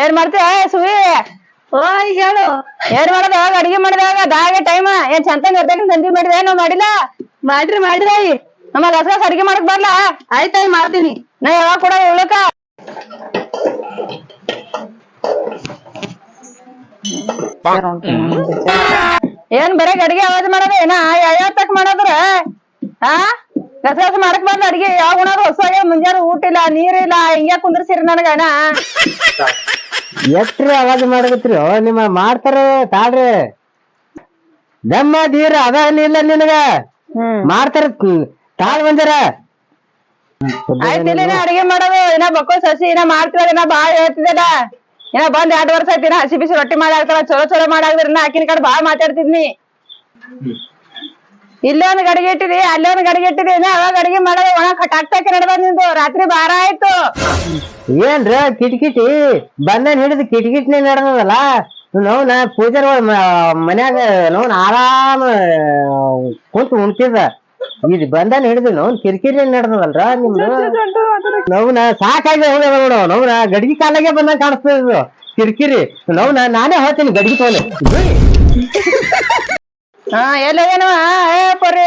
ಏನ್ ಮಾಡ್ತೀಯ ಸುವಿ. ಓಯ್ ಹೇಳು. ಏನ್ ಮಾಡದ? ಅಡಿಗೆ ಮಾಡಿದಾಗ ದಾಗೆ ಟೈಮ್ ಏನ್ ಚಂದ ಇರ್ತೇನೆ ತಂದಿ ಮಾಡಿದೆ? ನಾವ್ ಮಾಡಿಲ್ಲ? ಮಾಡ್ರಿ ಮಾಡ್ರಿ. ನಮ್ಮ ಗಸಗಸ ಅಡಿಗೆ ಮಾಡಕ್ ಬರ್ಲ? ಆಯ್ತಾಯ್ ಮಾಡ್ತೀನಿ. ನಾ ಯಾವಾಗ ಕೂಡ ಹೇಳಕ ಏನ್ ಬರೇ ಅಡಿಗೆ ಅವಾಜ್ ಮಾಡೋದು? ಏನ ಯಾವ ತಕ್ ಮಾಡದ್ರ? ಹಾ ಗಸಗಸ ಮಾಡಕ್ ಬಂದ ಅಡಿಗೆ ಯಾವ ಉಣಾರ ಹೊಸಾಗೆ ಮುಂಜಾನೆ ಊಟ ಇಲ್ಲ ನೀರಿಲ್ಲ ಹಿಂಗ್ಯಾ ಕುಂದ್ರಸಿರಿ ನನಗ ಅಣ್ಣ? ಎಷ್ಟ್ರಿ ಅವಾಜ್ ಮಾಡಕತ್ರಿ ನಿಮ್ಮ ಮಾಡ್ತಾರ ತಾಳ್ರಿ. ದಮ್ಮ ದೀರ ಅದ ಇಲ್ಲ ನಿನಗ? ಮಾಡ್ತಾರ ತಾಳ್ ಬಂದಿರ? ಆಯ್ತಿಲ್ಲ ಅಡಿಗೆ ಮಾಡೋದು ಇನ್ನ ಬಕ್ಕೋ ಸಸಿ ಇನ್ನ ಮಾಡ್ತಿರ ಇನ್ನ ಬಾಳ ಹೇಳ್ತಿದ್ದಲ್ಲ ಏನ ಬಂದ್ ಎರಡ್ ವರ್ಷ ಆಯ್ತಿನ ಹಸಿ ಬಿಸಿ ರೊಟ್ಟಿ ಮಾಡಾಕ್ತಾರ ಚಲೋ ಚಲೋ ಮಾಡಿ ಆಕಿನ ಕಡೆ ಬಾಳ ಮಾತಾಡ್ತಿದ್ನಿ. ಇಲ್ಲೇ ಒಂದ್ ಗಡಿಗೆ ಇಟ್ಟಿದಿ ಅಲ್ಲೇ ಒಂದ್ ಗಡಿಗೆ ಇಟ್ಟಿದಿ ಅವಾಗ ಅಡಿಗೆ ಮಾಡೋದು ಒಣ ಕಟಾಕ್ತಾಕೆ ನಡೆದ ನಿಂದು. ರಾತ್ರಿ ಬಾರ ಆಯ್ತು. ಏನ್ರ ಕಿಟಕಿಟಿ? ಬಂದನ್ ಹಿಡಿದು ಕಿಟಕಿಟ್ನೆ ನಡೆದದಲ್ಲ? ನೋವು ನಾ ಪೂಜಾರ ಮನ್ಯಾಗ ನೋವು ಆರಾಮ ಕುಂತು ಉಣ್ತಿದ್ದ. ಇದು ಬಂದನ್ ಹಿಡಿದು ನೋವು ಕಿರಿಕಿರಿ ನಡೆದದಲ್ರ ನಿಮ್ದು? ನೋವ್ನ ಸಾಕಾಗಿ ಹೋಗ್ಯದ ನೋಡು. ನಾ ಗಡಿಗೆ ಕಾಲಾಗೆ ಬಂದಾಗ ಕಾಣಿಸ್ತದ ಇದು ಕಿರಿಕಿರಿ. ನೋವು ನಾನೇ ಹೋಗ್ತೀನಿ ಗಡಿಗೆ ತೋಲೆ. ಹಾ ಎಲ್ಲ ಏನೋ ಏ ಪೊರಿ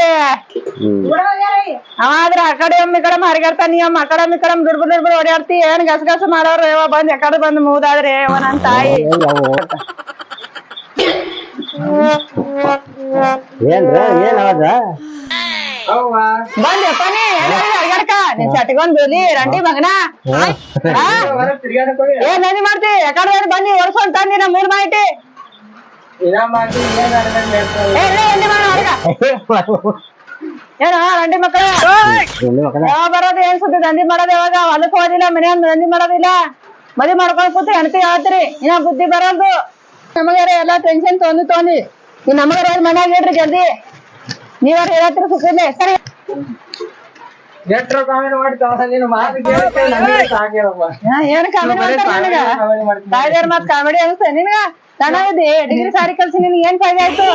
ಅವ ಆದ್ರ ಆ ಕಡೆ ಒಮ್ಮೆ ಈ ಕಡೆ ಹರಿಗಾಡ್ತಾನ ನೀ ಆ ಕಡೆ ಒಮ್ಮೆ ಈ ಕಡೆ ದುಡ್ಬು ದುಡ್ಬು ಓಡಾಡ್ತಿ. ಏನ್ ಗಸ ಗಸ ಮಾಡೋರು? ಯಾವ ಬಂದ್ ಆ ಕಡೆ ಬಂದ್ ಮೂದಾದ್ರೆ ಯಾವ ನನ್ ತಾಯಿ. ಏನ್ರ? ಏನ್ ಅವಾಜ ಬಂದಪ್ಪ ನೀ ಅಡ್ಗಾಡ್ಕ ನಿನ್ ಚಟ್ಕೊಂಡ್ ಬೀಳಿ ರಂಡಿ ಮಗನ ಏನ್ ನಂದಿ ಮಾಡ್ತಿ? ಯಾಕಡೆ ಬನ್ನಿ ಒರ್ಸ್ಕೊಂಡ್ ತಂದಿ ನಾ ಮೂರ್ ಮಾಹಿತಿ ಏ ಇಲ್ಲ ರಂಡಿ ಮಗನ ಹೊರಗ ಏನ ರಂಡಿ ದಂಧಿ ಮಾಡೋದು ಯಾವಾಗ ಹೊಲಕ್ ಹೋದಿಲ್ಲ ಮನ್ಯಾಗ ದಂಧಿ ಮಾಡೋದಿಲ್ಲ ಮದಿ ಮಾಡ್ಕೊಂಡ್ ಕೂತು ಹೆಣ್ತಿ ಹೇಳ್ತೀರಿ ಇನ್ನ ಬುದ್ಧಿ ಬರೋದು ನಮಗಾರ ಎಲ್ಲಾ ಟೆನ್ಷನ್ ತೊಂದು ತೊಂದಿ ನೀವ್ ನಮಗಾರ ಮನ್ಯಾಗ ಹೇಳ್ರಿ ಜಲ್ದಿ ನೀವ್ ಹೇಳತ್ರಿ ಸುಖಿಲ್ಲ ಸರಿ ಏನ್ ಕಾಮಿಡಿ ಮತ್ ಕಾಮಿಡಿ ಅನ್ಸ್ತ ನಿನಗ? ಇದ್ದಿ ಡಿಗ್ರಿ ಸಾರಿ ಕಲ್ಸಿ ನಿನ್ ಏನ್ ಫಾಯ್ದೆ ಆಯ್ತು?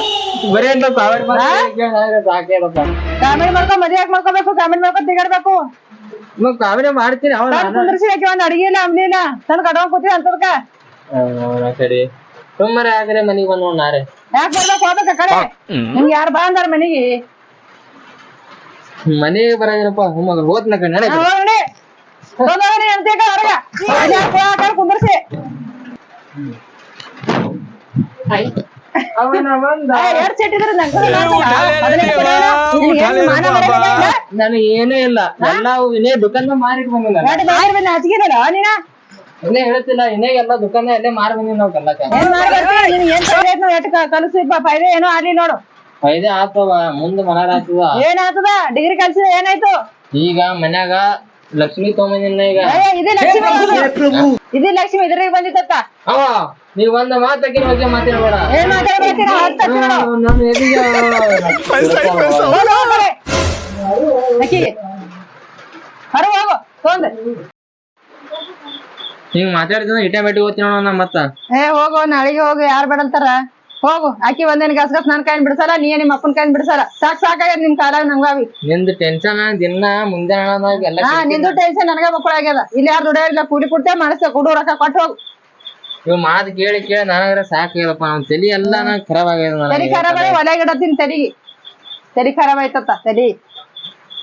ಬರೀ ಅಂತ ಕಾಮೆಂಟ್ ಮಾಡಿ ಸಾಕಿರಪ್ಪ ಕಾಮಿಡಿ ಮಾಡ್ಕೊಂಡ್ ಮದ್ವೆ ಯಾಕೆ ಮಾಡ್ಕೋಬೇಕು ಕಾಮಿಡಿ ಮಾಡ್ಕೊಂಡ್ ತಿಗಾಡ್ಬೇಕು ಕಾಮೆಂಟ್ ಮಾಡ್ತೀನಿ ಅವನ ಕುಂದ್ರಿಸಿ ಯಾಕೆ ಒಂದ್ ಅಡಿಗೆ ಇಲ್ಲ ಅಂಬ್ಲಿ ಇಲ್ಲ? ತಂದ್ ಕಟ್ಕೊಂಡ್ ಕೂತಿ ಅಂತದ್ಕ ಸರಿ. ಸುಮ್ಮನೆ ಆಗ್ರೆ ಮನಿಗೆ ಬಂದ್ ನಾರೆ ಯಾಕೆ ಬರ್ಬೇಕು? ಹೋಗ್ಬೇಕ ಕಡೆ. ನಿಮ್ಗೆ ಯಾರು ಬಾ ಅಂದಾರ ಮನಿಗೆ? ಮನೆಗೆ ಬರೋದಿರಪ್ಪ ಮಗ ಹೋದ್ನ ಕಣ್ಣೆ ಕುಂದ್ರಿಸಿ ಅವನ ಬಂದ ಎರಡ್ ಸೆಟ್ ಇದ್ರೆ ಮಾನ ಮರ್ಯಾದೆ ಇಲ್ಲ? ನಾನು ಏನೇ ಇಲ್ಲ? ಎಲ್ಲ ಇನ್ನೇ ದುಕಾನ ಮಾರಿಟ್ ಬಂದು? ಹಚ್ಗಿದಲ್ಲ ನೀನ? ಇನ್ನೇ ಹೇಳ್ತಿಲ್ಲ. ಇನ್ನೇ ಎಲ್ಲ ದುಕಾನ ಎಲ್ಲೇ ಮಾರಿ ಬಂದಿ ನಾವು ಕಲ್ಲಕ್ಕ ಏನ್ ಆಗ್ಲಿ ನೋಡು. ಫೈದೆ ಆತವ ಮುಂದೆ ಮನಾರ ಆತದ ಏನಾಗ್ತದ ಡಿಗ್ರಿ ಕಲ್ಸಿದ ಏನಾಯ್ತು? ಈಗ ಮನ್ಯಾಗ ಲಕ್ಷ್ಮಿ ತೊಗೊಂಬಂದಿನ ಈಗ. ಇದೇ ಲಕ್ಷ್ಮಿ. ಇದೇ ಲಕ್ಷ್ಮಿ ಇದ್ರಿಗೆ ಬಂದಿತ್ತ ಅವ ನೀವ್ ಒಂದ ಮಾತಕ್ಕಿನ ಬಗ್ಗೆ ಮಾತಾಡಬೇಡ. ಏನ್ ನಾನು ಎಲ್ಲಿಗೆ? ಹೋಗು, ತೊಂದ್ ಹಿಂಗ್ ಮಾತಾಡಿದ್ರೆ ಇಟೆ ಬೆಟ್ಟಿ ಓದ್ತೀನಿ ನೋಡ ನಾ ಮತ್ತ. ಏ ಹೋಗೋ ನಾಳೆಗೆ ಹೋಗು. ಯಾರ್ ಬೇಡಂತಾರ? ಹೋಗು ಆಕಿ ಒಂದೇನ್ ಗಸ್ ಗಸ್ ನನ್ ಕೈನ್ ಬಿಡ್ಸಲ್ಲ ನೀ ನಿಮ್ ಅಪ್ಪನ್ ಕೈನ್ ಬಿಡ್ಸಲ್ಲ ಸಾಕ್ ಸಾಕಾಗ್ಯದ ನಿಮ್ ಕಾಲ ನಂಗಾವಿ ನಿಂದು ಟೆನ್ಷನ್ ದಿನ ಮುಂದೆ ಹಣದಾಗ ಎಲ್ಲ ಹಾ ನಿಂದು ಟೆನ್ಷನ್ ನನಗ ಮಕ್ಕಳ ಆಗ್ಯದ. ಇಲ್ಲಿ ಯಾರು ದುಡಿಯೋದಿಲ್ಲ ಕೂಲಿ ಕೊಡ್ತೇವೆ ಮಾಡಿಸ್ತೇವೆ ಕೊಡು ರೊಕ್ಕ ಕೊಟ್ಟು ಹೋಗು. ಇವ್ ಮಾತ್ ಕೇಳಿ ಕೇಳಿ ನನಗ್ರ ಸಾಕಾಗ್ಯದಪ್ಪ ನನ್ ತಲಿ ಎಲ್ಲ ನಂಗ್ ಖರಾಬ್ ಆಗ್ಯದ ತಲಿ ಖರಾಬ್ ಆಗಿ ಒಲೆ ಗಿಡತೀನಿ ತಲಿಗೆ. ತಲಿ ಖರಾಬ್ ಆಯ್ತತ್ತ ತಲಿ.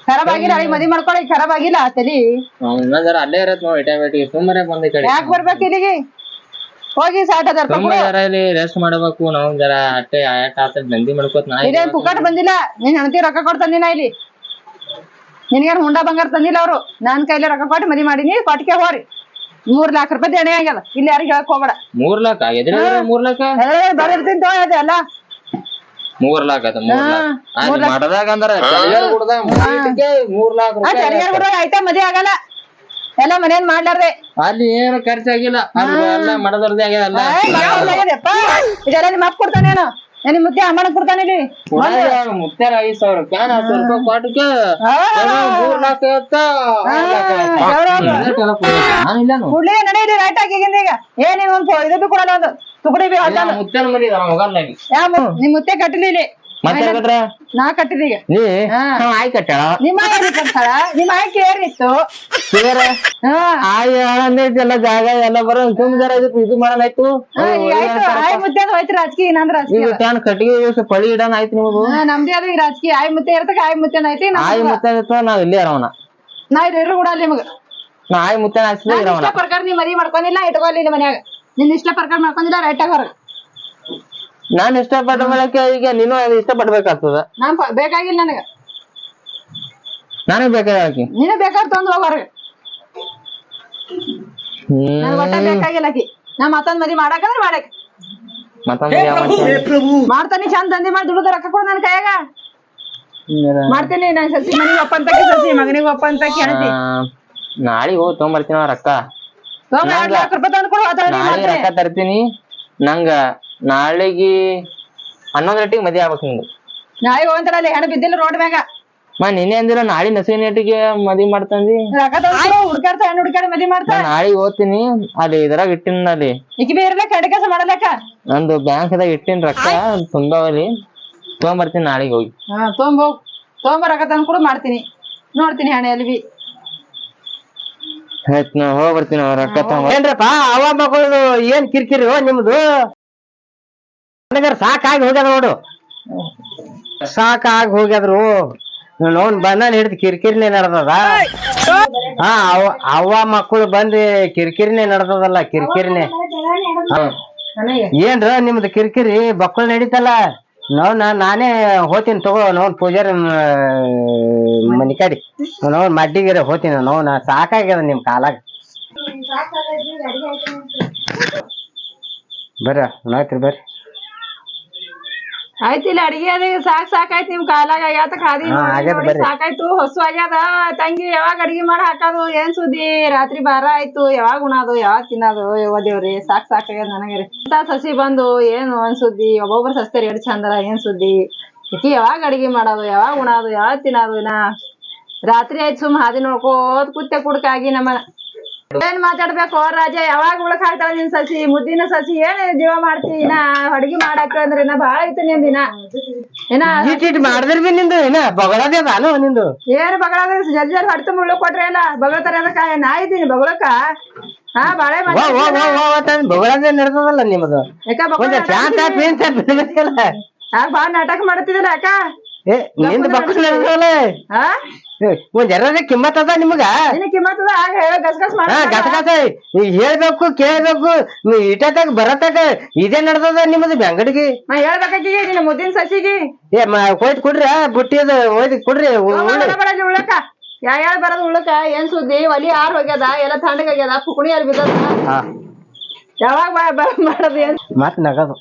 ಖರಾಬ್ ಆಗಿಲ್ಲ ಅಲ್ಲಿ ಮದಿ ಮಾಡ್ಕೊಳ್ಳಿ ಖರಾಬ್ ಆಗಿಲ್ಲ ತಲಿ. ಅಲ್ಲೇ ಇರತ್ ನೋಡಿ ಟೈಮ್ ಸುಮ್ಮನೆ ಬಂದ ಕಡೆ. ಯಾಕೆ ಬರ್ಬೇಕು ಇಲ್ಲಿಗೆ? ಹೋಗಿ ಸಾಟ್ ಅದರ ಸುಮ್ಮನೆ ಜರ ಇಲ್ಲಿ ರೆಸ್ಟ್ ಮಾಡಬೇಕು ನಾವು ಜರ ಅಟ್ಟೆ ಆತ ನಂದಿ ಮಾಡ್ಕೋತ ನಾ ಇದೇನ್ ಪುಕ್ಕಟ್ ಬಂದಿಲ್ಲ? ನೀನ್ ಹೆಣ್ತಿ ರೊಕ್ಕ ಕೊಟ್ಟು ತಂದಿನ ಇಲ್ಲಿ? ನಿನ್ಗೇನ್ ಹುಂಡ ಬಂಗಾರ ತಂದಿಲ್ಲ ಅವ್ರು? ನಾನ್ ಕೈಲಿ ರೊಕ್ಕ ಕೊಟ್ಟು ಮದಿ ಮಾಡೀನಿ ಕೊಟ್ಟಿಗೆ ಹೋರಿ. ಮೂರ್ ಲಾಖ ರೂಪಾಯಿ ದೇಣೆ ಆಗ್ಯದ ಇಲ್ಲಿ ಯಾರಿಗೆ ಹೇಳಕ್ ಹೋಗ್ಬೇಡ. ಮೂರ್ ಲಾಖ ಎದ್ರ ಮೂರ್ ಲಾಖ ಬರೀರ್ತೀನಿ ತೋ ಅದೇ ಅಲ್ಲ. ಮೂರ್ ಲಾಕ್ ಆತ ಮೂರ್ ಲಾಕ್? ಮಾಡದಾಗ ಅಂದ್ರ ಮೂರ್ ಲಾಕ್ ಆಯ್ತಾ ಮದಿ ಆಗಲ್ಲ. ಎಲ್ಲ ಮನೇನ್ ಮಾಡ್ಲಾರ್ದೆ. ಅಲ್ಲಿ ಏನು ಖರ್ಚಾಗಿಲ್ಲ ಎಲ್ಲ ಮಡದರ್ದೇ ಆಗ್ಯದ ಎಲ್ಲ. ಇದೆಲ್ಲ ನಿಮ್ಮ ಅಪ್ಪ ಕೊಡ್ತಾನೇನು ನಿಮ್ ಮುದ್ದೆ ಅಮ್ಮನ ಕೊಡ್ತಾನೆ ಇಲ್ಲಿ. ಮುತ್ಯಾರ ಐದ್ ಸಾವಿರ ಕ್ಯಾನ್ ಹತ್ತು ರೂಪಾಯಿ ಮೂರ್? ಕೂಡ್ಲಿ. ರೈಟ್ ಆಗಿಂದ ಈಗ. ಏನ್ ಒಂದ್ ಇದು ಬಿ ಕೊಡಲ್ಲ ಒಂದು ತುಕಡಿ ಬಿ ಹಾಕಲ್ಲ ನಿಮ್ ಮುತ್ತೆ ಕಟ್ಟಲಿ ಇಲ್ಲಿ ನಾ ಕಟ್ಟಿದೀಗ ನೀ ಆಯ್ ಕಟ್ಟಾಳ ನಿಮ್ಮ ಆಯಿ ನಿಮ್ಮ ಆಯಿ ಕೇರ್ ಹಾ. ಆಯ್ ಅಂದೈತಿ ಎಲ್ಲ ಜಾಗ ಎಲ್ಲ ಬರೋ. ಸುಮ್ ಜರ ಇದು ಮಾಡಲಾಯ್ತು ಆಯ್ತು. ಹೋಯ್ತು ರಾಜಕೀಯ ಇನ್ನಂದ್ರ ರಾಜಕೀಯ. ಈಗ ಟ್ಯಾನ್ ಕಟ್ಟಿಗೆ ಇವ್ಸ್ ಪಳಿ ಇಡನ್ ಆಯ್ತು ನಿಮ್ದು. ನಮ್ದೇ ಅದ ಈಗ ರಾಜಕೀಯ. ಆಯ್ ಮುತ್ತೆ ಇರ್ತಕ ಆಯ್ ಮುತ್ತೆ ಐತಿ ಆಯ್ ಮುತ್ತೆ ನಾವ್ ಇಲ್ಲೇ ಇರೋಣ. ನಾ ಇರು ಕೂಡ ಅಲ್ಲಿ ನಿಮಗ. ನಾ ಆಯ್ ಮುತ್ತೆ ಇರೋಣ. ಇಷ್ಟ ಪ್ರಕಾರ ನೀ ಮರಿ ಮಾಡ್ಕೊಂಡಿಲ್ಲ ಇಟ್ಕೊಳ್ಳಿ ನಿಮ್ಮ ಮನ್ಯಾಗ. ನಿನ್ ಇಷ್ಟ ಪ್ರಕಾರ ಮಾಡ್ಕೊಂಡಿಲ್ಲ ರೈಟ್ ಆಗ ನಾನ್ ಇಷ್ಟಪಟ್ಟ ಬಳಕೆ ಈಗ ನೀನು ಇಷ್ಟ ಇಷ್ಟಪಡ್ಬೇಕಾಗ್ತದ. ನಾನ್ ಬೇಕಾಗಿಲ್ಲ ನನಗ. ನನಗ್ ಬೇಕಾಗಿ ನೀನು ಬೇಕಾದ್ರೆ ತಂದು ಹೋಗೋರ್ಗ ನನ್ ಒಟ್ಟ ಬೇಕಾಗಿಲ್ಲ ಆಕಿ. ನಾ ಮತ್ತೊಂದ್ ಮದಿ ಮಾಡಕಂದ್ರ ಮಾಡಕ್. ಮತ್ತೊಂದು ಯಾವ ಮಾಡ್ತೀನಿ? ಮಾಡ್ತಾನೆ ಚಂದ ತಂದಿ ಮಾಡಿ ದುಡ್ದು ರೊಕ್ಕ ಕೊಡು ನನ್ ಕೈಯಾಗ. ಮಾಡ್ತೀನಿ ನಾನ್ ಸಸಿ ಮನಿಗೆ ಒಪ್ಪಂತಕ್ಕೆ ಸಸಿ ಮಗನಿಗೆ ಒಪ್ಪಂತಕ್ಕೆ ಹೇಳ್ತಿ. ಆ, ನಾಳಿಗ್ ಹೋಗಿ ತೊಗೊಂಬರ್ತೀನಿ ರೊಕ್ಕ ಎರಡ್ ಲಾಖ ರೂಪಾಯಿ ತಂದು ಕೊಡು ನಾಳೆಗೆ ತರ್ತೀನಿ. ನಂಗ ನಾಳೆಗಿ ಹನ್ನೊಂದ್ ಗಂಟೆಗೆ ಮದ್ವೆ ಆಗ್ಬೇಕು ನಿಂದು ನಾಳೆ ಹೋಗ್ತಾರಲ್ಲ ಹೆಣ ಬಿದ್ದಿಲ್ಲ ರೋಡ್ ಮ್ಯಾಗ. ಮ ನಿನ್ನೆ ಅಂದಿರ ನಾಳೆ ನಸಿನ ನೇಟಿಗೆ ಮದಿ ಮಾಡ್ತಂದಿ ಹುಡ್ಕಾಡ್ತಾ ಹೆಣ್ಣು ಹುಡ್ಕಾಡಿ ಮಾಡ್ತಾ. ನಾ ನಾಳೆಗ್ ಓದ್ತೀನಿ ಅಲ್ಲಿ ಇದ್ರಾಗ ಇಟ್ಟಿನ ಅಲ್ಲಿ. ಈಕಿ ಬೇ ಇರ್ಲಕ್ಕ ಕಡೆ ಕೆಲಸ ಮಾಡಲಕ್ಕ? ನಂದು ಬ್ಯಾಂಕ್ದಾಗ ಇಟ್ಟಿನ ರೊಕ್ಕ ತುಂಬಾವಲ್ಲಿ ತೊಗೊಂಬರ್ತೀನಿ ನಾಳೆಗೆ ಹೋಗಿ. ಹಾ ತೊಗೊಂಬೋಗ್ ಹೋಗ್. ರೊಕ್ಕ ತಂದು ಕೂಡ ಮಾಡ್ತೀನಿ. ನೋಡ್ತೀನಿ ಹಣೆ ಅಲ್ಲಿ ಬಿ. ಆಯ್ತ್ ನಾ ಹೋಗಿ ಬರ್ತೀನಿ ಅವ್ರ ರೊಕ್ಕ ಏನ್ರಪ್ಪ ಅವ ಮಗಳು ಏನ್ ಕಿರಿಕಿರಿ ನಿಮ್ದು? ನನಗರ ಸಾಕಾಗಿ ಹೋಗ್ಯದ ನೋಡು. ಸಾಕಾಗಿ ಹೋಗ್ಯದ್ರು. ನೋನ್ ಬಂದಾನ ಹಿಡಿದು ಕಿರಿಕಿರಿನೇ ನಡ್ದದ. ಹಾ, ಅವ, ಅವ್ವ ಮಕ್ಕಳು ಬಂದು ಕಿರಿಕಿರಿನೇ ನಡ್ದದಲ್ಲ, ಕಿರಿಕಿರಿನೇ. ಏನ್ರ ನಿಮ್ದು ಕಿರಿಕಿರಿ ಬಕ್ಕಳು ನಡೀತಲ್ಲ? ನೋನ್ ನಾನೇ ಹೋತೀನಿ ತಗೋ, ನೋಡ್ ಪೂಜಾರಿ ಮನಿ ಕಡಿ. ನೋಡ್ ಮಡ್ಡಿಗಿರ ಹೋತೀನಿ ನೋವ್ ನಾ ಸಾಕಾಗ್ಯದ ನಿಮ್ ಕಾಲಾಗ. ಬರ್ರ ನೋಯ್ತ್ರಿ ಬರ್ರಿ. ಆಯ್ತಿಲ್ಲ ಅಡಿಗೆ ಅದೇ ಸಾಕ್ ಸಾಕಾಯ್ತು ನಿಮ್ ಕಾಲಾಗ ಆಗ್ಯಾತ ಖಾದಿ ಹಾ, ನೋಡಿ ಆಗ್ಯಾದ ನೋಡಿ ಬರ್ರಿ. ಸಾಕಾಯ್ತು ಹೊಸು ಆಗ್ಯಾದ. ತಂಗಿ ಯಾವಾಗ ಅಡಿಗೆ ಮಾಡಿ ಹಾಕೋದು ಏನ್ ಸುದ್ದಿ? ರಾತ್ರಿ ಬಾರ ಆಯ್ತು ಯಾವಾಗ ಉಣಾದು ಯಾವಾಗ ತಿನ್ನೋದು? ಯವ್ವ ದೇವ್ರಿ ಸಾಕ್ ಸಾಕಾಗ್ಯದ ನನಗೆ ಇಂತ ಸಸಿ ಬಂದು ಏನು ಒಂದ್ ಸುದ್ದಿ? ಒಬ್ಬೊಬ್ರು ಸಸ್ತಾರ ಎಡ್ ಚಂದರ ಏನ್ ಸುದ್ದಿ? ಈಕಿ ಯಾವಾಗ ಅಡಿಗೆ ಮಾಡೋದು ಯಾವಾಗ ಉಣಾದು ಯಾವಾಗ ತಿನ್ನೋದು ನಾ ರಾತ್ರಿ ಆಯ್ತು ಸುಮ್ ಹಾದಿ ನೋಡ್ಕೋತ್ ಕುತ್ತೆ ಕುಡ್ಕಾಗಿ ನಮ್ಮ ಏನ್ ಮಾತಾಡ್ಬೇಕು? ರಾಜ ಯಾವಾಗ ಉಳಕ್ ಹಾಕ್ತಾವ ನಿನ್ ಸಸಿ? ಮುದ್ದಿನ ಸಸಿ ಏನ್ ಜೀವ ಮಾಡ್ತಿ? ಇನ್ನ ಅಡ್ಗಿ ಮಾಡಾಕ ಅಂದ್ರೆ ಇನ್ನ ಬಾಳ ಐತಿ ನಿನ್ ದಿನ ಮಾಡಿದ್ರ ಬಿ ನಿಂದು ಏನ ಬಗಳದೇ ಬಾನು ನಿಂದು? ಏನ್ ಬಗಳ ಜಲ್ ಜಲ್ ಹೊಡ್ತು ಮುಳ್ಳು ಕೊಟ್ರೆ ಇಲ್ಲ ಬಗಳತಾರ ಅದಕ್ಕ? ನಾ ಇದ್ದೀನಿ ಬಗಳಕ? ಹಾ ಬಾಳೆ ಬಗಳದೇ ನಡ್ದದಲ್ಲ ನಿಮ್ಮದು ಯಾಕ ಯಾಕ ಬಾಳ ನಾಟಕ ಮಾಡ್ತಿದಿಲ್ಲ ಯಾಕ? ಏ ನಿಂದು ಆ? ಏ, ಒಂದ್ ಜರದ ಕಿಮ್ಮತ್ ಅದ ನಿಮಗ? ನಿನ್ನ ಕಿಮ್ಮತ್ತದ ಆಗ ಹೇಳ ಗಸ್ ಗಸ್ ಮಾಡ. ಹಾ ಗಸಗಸ ಹೇಳ್ಬೇಕು ಕೇಳ್ಬೇಕು ನೀವ್ ಇಟತಾಗ ಬರತಾಗ ಇದೇ ನಡ್ದದ ನಿಮ್ಮದು ಬೆಂಗಡಿಗೆ? ನಾ ಹೇಳ್ಬೇಕಾಗಿ ನಿನ್ನ ಮುದ್ದಿನ ಸಸಿಗಿ. ಏ ಮ ಹೋಯ್ತು ಕೊಡ್ರಿ ಬುಟ್ಟಿದ ಹೋಯ್ತು ಕೊಡ್ರಿ ಉ- ಉಳ್ಳಿ. ಬರಲ್ಲ ಯಾ ಯಾಳ್ ಬರೋದು ಉಳ್ಳಕ ಏನ್ ಸುದ್ದಿ? ಒಲಿ ಆರ್ ಹೋಗ್ಯದ? ಎಲ್ಲ ತಣ್ಣಗಾಗ್ಯದ ಪುಕುಣಿ ಅಲ್ಲಿ ಬಿದ್ದದ? ಹಾ. ಯಾವಾಗ ಮಾಡೋದು ಮತ್ ನಗದು.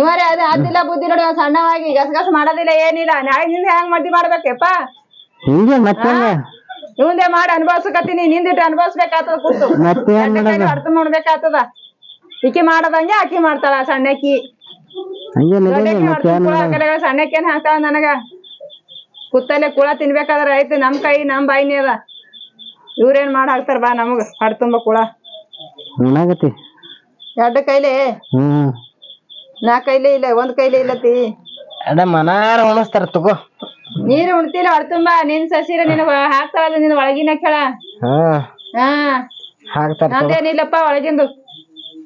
ಇವರೇ ಅದೇ ಅದಿಲ್ಲ ಬುದ್ಧಿ ನೋಡಿ ಸಣ್ಣವಾಗಿ ಗಸಗಸ ಮಾಡೋದಿಲ್ಲ ಏನಿಲ್ಲ. ನಾಳೆ ನಿಂದ ಹೆಂಗ್ ಮದ್ದಿ ಮಾಡ್ಬೇಕಪ್ಪ? ಹಿಂಗೆ ಮತ್ತೆ ಇವಂದೆ ಮಾಡಿ ಅನುಭವಿಸ್ಕತ್ತೀನಿ ನಿಂದಿಟ್ಟು ಅನುಭವಿಸ್ಬೇಕಾಗ್ತದ ಕೂತು? ಅರ್ಥ ಮಾಡ್ಬೇಕಾಗ್ತದ. ಈಕಿ ಮಾಡದಂಗೆ ಆಕಿ ಮಾಡ್ತಾಳ ಸಣ್ಣಕ್ಕಿ. ಸಣ್ಣಕ್ಕೇನ್ ಹಾಕ್ತಾಳ ನನಗ? ಕುತ್ತಲ್ಲೇ ಕುಳ ತಿನ್ಬೇಕಾದ್ರ ಐತಿ. ನಮ್ ಕೈ ನಮ್ ಬಾಯಿನೇ ಅದ. ಇವ್ರೇನ್ ಮಾಡಿ ಹಾಕ್ತಾರ ಬಾ ನಮಗ. ಹಡ್ ತುಂಬ ಕುಳ. ಉಣ್ಣಾಗತಿ ಎರಡು ಕೈಲಿ? ಹ್ಮ್. ನಾ ಕೈಲೇ ಇಲ್ಲ ಒಂದ್ ಕೈಲೇ ಇಲ್ಲತಿ ಅದ ಮನಾರ ಉಣಸ್ತಾರ ತಗೋ. ನೀರು ಉಣ್ತಿಲ್ಲ ಹೊಡ್ ತುಂಬ. ನಿನ್ ಸಸಿರ ನಿನ್ ಹಾಕ್ತಾರಲ್ಲ ನಿನ್ ಒಳಗಿನ ಕೆಳ. ಹಾ. ಹಾ. ಹಾಕ್ತಾರ ತಗೋ. ನಂದೇನಿಲ್ಲಪ್ಪ ಒಳಗಿಂದು.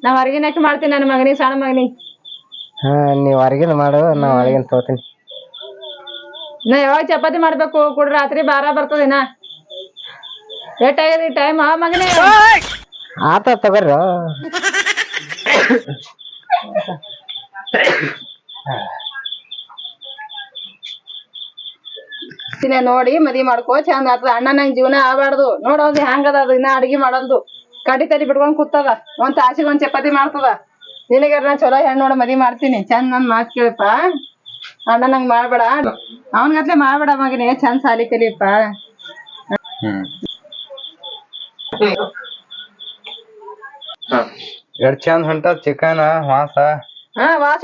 ನಾ ಹೊರಗಿನ ಹಾಕಿ ಮಾಡ್ತೀನಿ ನನ್ನ ಮಗನಿಗೆ ಸಣ್ಣ ಮಗನಿಗೆ. ಹಾ ನೀವ್ ಹೊರಗಿನ ಮಾಡು ನಾ ಒಳಗಿನ ತಗೋತೀನಿ ನಾ ಯಾವಾಗ ಚಪಾತಿ ಮಾಡ್ಬೇಕು? ಕೂಡ ರಾತ್ರಿ ಬಾರ ಬರ್ತದೇನ? ಏಟಾಗ್ಯದ ಟೈಮ್ ಆ ಮಗನೇ. ಆತ ತಗೋರ ನೋಡಿ ಮದಿ ಮಾಡ್ಕೋ ಚಂದ ಆತದ ಅಣ್ಣ ನಂಗೆ ಜೀವನ ಆಗ್ಬಾರ್ದು. ನೋಡೋದು ಹೆಂಗದ ಅದು ಇನ್ನ ಅಡಿಗೆ ಮಾಡಲ್ದು. ಕಡಿ ತಡಿ ಬಿಟ್ಕೊಂಡ್ ಕೂತದ. ಒಂದ್ ತಾಸಿಗೆ ಒಂದ್ ಚಪಾತಿ ಮಾಡ್ತದ. ನಿನಗೆ ನಾ ಚಲೋ ಹೆಣ್ಣು ನೋಡ ಮದಿ ಮಾಡ್ತೀನಿ. ಚಂದ ನನ್ ಮಾತ್ ಕೇಳಪ್ಪ. ಅಣ್ಣ ನಂಗ್ ಮಾಡ್ಬೇಡ. ಅವನ್ಗತ್ಲೆ ಮಾಡ್ಬೇಡ ಮಗನೇ. ಚಂದ್ ಸಾಲಿ ಕಲಿಯಪ್ಪ. ಎಷ್ಟ್ ಚಂದ ಹೊಂಟ ಚಿಕನ್ ವಾಸ ಹಾ ವಾಸ್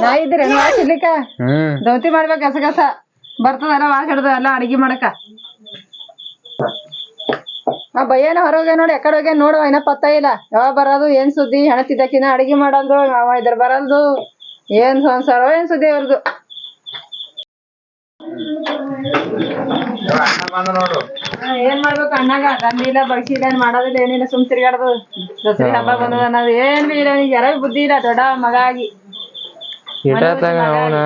ನಾ ಇದ್ರಿ ವಾಸ್ ಇಡ್ಲಿಕ್ಕ? ಹ್ಮ್. ದೌತಿ ಮಾಡ್ಬೇಕು ಗಸಗಸ ಬರ್ತದಲ್ಲ ವಾಸ ಹಿಡ್ದ ಎಲ್ಲ ಅಡಿಗೆ ಮಾಡಕ. ಆ ಭಯ್ಯನ ಹೊರಗೆ ನೋಡಿ ಎಕಡೆ ಹೋಗ್ಯಾನ ನೋಡುವ ಇನ್ನ ಪತ್ತ ಇಲ್ಲ. ಯಾವಾಗ ಬರೋದು ಏನ್ ಸುದ್ದಿ? ಹೆಣತಿದ್ದಕ್ಕಿನ ಅಡಿಗೆ ಮಾಡಲ್ದು ಅವ ಇದ್ರ ಬರಲ್ದು. ಏನ್ ಸಂಸಾರ ಏನ್ ಸುದ್ದಿ ಅವ್ರದ್ದು ಏನ್ ಮಾಡ್ಬೇಕು ಅಣ್ಣಾಗ? ತಂದಿಲ್ಲ ಬಗ್ಸಿಲ್ಲ ಏನ್ ಮಾಡೋದಿಲ್ಲ ಏನಿಲ್ಲ ಸುಮ್ ತಿರ್ಗಾಡದು. ದಸರಿ ಹಬ್ಬ ಬಂದದ ಅನ್ನೋದು ಏನ್ ಬಿ ಇಲ್ಲ ಯಾರ ಬುದ್ಧಿ ಇಲ್ಲ ದೊಡ್ಡ ಮಗ ಆಗಿ ಅವನ?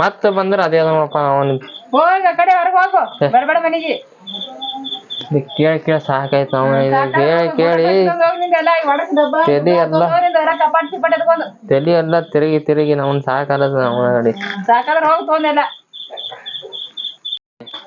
ಮತ್ತ ಬಂದ್ರ ಅದೇ ಅದಪ್ಪ ನೋಡಪ್ಪ ಅವನ್. ಹೋಗ ಕಡೆ ಹೊರಗ್ ಹೋಗು. ಬರ್ಬೇಡ ಮನೆಗೆ. ಕೇಳಿ ಕೇಳಿ ಸಾಕಾಯ್ತು ಅವನ. ಕೇಳಿ ಕೇಳಿ. ತಲಿ ಎಲ್ಲ. ತಲಿ ಎಲ್ಲ ತಿರುಗಿ ತಿರುಗಿ ಅವ್ನ್ ಸಾಕಲ್ಲ ಅವನ ಸಾಕಾದ್ರೆ ಹೋಗಿ ತೊಗೊಂಡೆಲ್ಲ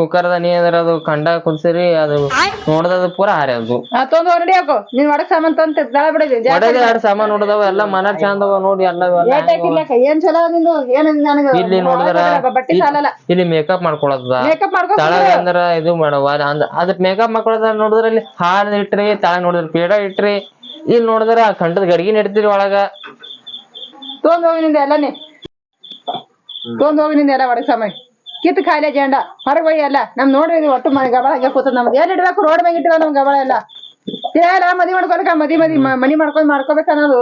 ಕುಕ್ಕರ್ದ ನೀ ಅದ್ರ ಅದು ಕಂಡ ಕುದಿಸಿರಿ ಅದು ನೋಡ್ದದ ಪೂರಾ ಹಾರ್ಯದು ತೊಂದ್ ಹೊರಡಿ ಹಾಕು. ನೀನ್ ಒಡಕ್ ಸಾಮಾನ್ ತಂದ್ ತೆಗ್ದಾಳ ಬಿಡಿದಿ ಒಡೆದೇ ಎರಡ್ ಸಾಮಾನ್ ನೋಡದವ ಎಲ್ಲ ಮನ ಚಂದ ನೋಡಿ ಎಲ್ಲ ಇವೆಲ್ಲ. ಏನ್ ಚಲೋ ನಿಂದು? ಏನ್ ನನಗ ಇಲ್ಲಿ ನೋಡಿದ್ರ ಬಟ್ಟಿ ಸಾಲಲ್ಲ. ಇಲ್ಲಿ ಮೇಕಪ್ ಮಾಡ್ಕೊಳದ ಮೇಕಪ್ ಮಾಡ್ಕೊ ತಳಗ ಅಂದ್ರ ಇದು ಮಾಡವ ಅಂದ್ರ ಅದ್ ಮೇಕಪ್ ಮಾಡ್ಕೊಳದ ನೋಡಿದ್ರ ಇಲ್ಲಿ ಹಾಲ್ ಇಟ್ರಿ ತಾಳ ನೋಡಿದ್ರ ಪೇಡ ಇಟ್ರಿ. ಇಲ್ಲಿ ನೋಡಿದ್ರ ಕಂಡದ ಗಡಿಗೆ ನೆಡ್ತೀರಿ ಒಳಗ. ತೊಂದ್ ಹೋಗಿ ನಿಂದ ಎಲ್ಲನೇ ತೊಂದ್ ಹೋಗಿ ನಿಂದ ಎಲ್ಲ ಒಡಕ್ ಸಾಮಾನ್. ಕಿತ್ ಖಾಲಿ ಜಂಡ ಹೊರಗ್ ಅಲ್ಲ ಎಲ್ಲ ನಮ್ ನೋಡ್ರಿ ಇದು ಒಟ್ಟು ಮನೆ ಗಬಳ ಹಂಗೆ ಕೂತದ ನಮ್ಗೆ ಏನ್ ಇಡ್ಬೇಕು? ರೋಡ್ ಮ್ಯಾಗ ಇಟ್ಟಿವ ನಮ್ ಗಬಳ ಎಲ್ಲ. ಏನ ಮದಿ ಮಾಡ್ಕೊಳಕ ಮದಿ ಮದಿ ಮನಿ ಮಾಡ್ಕೊಂಡ್ ಮಾಡ್ಕೋಬೇಕ ಅನ್ನೋದು.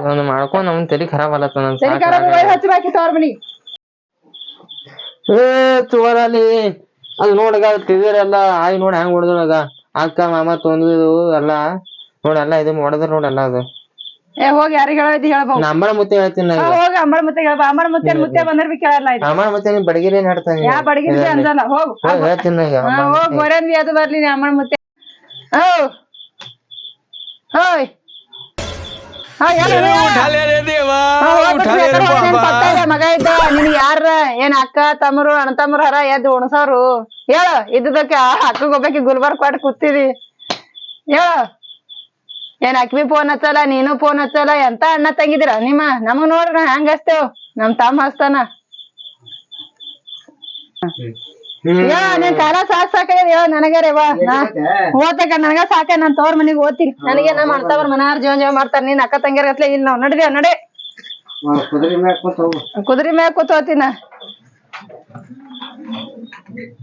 ಅವ್ನಿಗೆ ಮಾಡ್ಕೊಂಡ್ ಅವ್ನ ತಲಿ ಖರಾಬ್ ಅಲ್ಲತ್ತ ನನ್ ಸರಿ ಖರಾಬ್ ಹಚ್ಚಬೇಕಿತ್ತು ಅವ್ರ ಮನಿ. ಏ ಚೋರಲ್ಲಿ ಅದು ನೋಡಗ ತಿದಿರೆಲ್ಲ ಆಯ್ ನೋಡಿ ಹೆಂಗ್ ಹೊಡೆದೊಳಗ. ಅಕ್ಕ ಮಾಮ ತೊಂದ್ರೆ ಎಲ್ಲ. ನೋಡಲ್ಲ ಇದು ಹೊಡೆದ್ರ ನೋಡಲ್ಲ ಅದು. ಏ ಹೋಗಿ ಯಾರಿಗೆ ಹೇಳೋದಿ ಹೇಳಬಹುದು ನಮ್ಮಳ ಮುತ್ತೆ ಹೇಳ್ತೀನಿ ಈಗ. ಹೋಗಿ ಅಂಬಳ ಮುತ್ತೆ ಹೇಳ್ಬ. ಅಮ್ಮಳ ಮುತ್ತೆ ಮುತ್ತೆ ಬಂದ್ರೆ ಬಿ ಕೇಳಲ್ಲ ಇದು. ನಮ್ಮಳ ಮುತ್ತೆ ನೀನ್ ಬಡಗಿರಿ ಏನ್ ಹೇಳ್ತಾನೆ ಯಾ ಬಡಗಿರಿ ಅಂದಲ್ಲ ಹೋಗು. ಹೋಗ್ ಹೇಳ್ತೀನಿ ನಾ ಈಗ. ಹಾ ಹೋಗ್ ಬರೋನ್ವಿ ಅದು ಬರ್ಲಿ ನೀ ಅಮ್ಮಳ ಮುತ್ತೆ. ಹೋ ಹೋಯ್. ಹಾ, ಇದೆ, ಮಗ ಇದ್ದ. ನಿನ್ ಯಾರ ಏನ್ ಅಕ್ಕ ತಮ್ಮರು ಅಣ್ಣ ತಮ್ಮರು ಹರ ಎದ್ದು ಉಣಸವ್ರು ಹೇಳು ಇದ್ದದಕ್ಕೆ ಅಕ್ಕಗ್ ಒಬ್ಬಾಕಿ ಗುಲ್ಬರ್ಗ್ ಕೊಟ್ಟು ಕೂತಿದಿ. ಹೇಳು. ಏನ್ ಅಕ್ಕಿ ಫೋನ್ ಹಚ್ಚಲ್ಲ, ನೀನು ಫೋನ್ ಹಚ್ಚಲ್ಲ, ಎಂತ ಅಣ್ಣ ತಂಗಿದಿರ ನಿಮ್ಮ, ನಮಗ್ ನೋಡ್ರ ಹೆಂಗ್ ಹಚ್ತೇವ್ ನಮ್ ತಮ್ಮ ಹಚ್ತಾನ. ಕಾಲ ಸಾಕ್ ಸಾಕಾಗ್ಯದ ನನಗಾರೆ ವಾ ಓದಕ ನನಗ ಸಾಕ. ನಾನ್ ತವ್ರ ಮನಿಗ್ ಓದ್ತೀನಿ. ನನಗೆ ನಾ ಮಾಡ್ತಾವ್ರ ಮನಾರ್ ಜೀವನ ಜೀವ ಮಾಡ್ತಾರ. ನೀನ್ ಅಕ್ಕ ತಂಗಿಯರ್ ಗತ್ಲೆ ಇಲ್ಲ ನಾವ್ ನಡ್ದೇವ್ ನಡೆ. ಕುದುರಿ ಮ್ಯಾಗ ಕೂತ್ ಹೋಗು.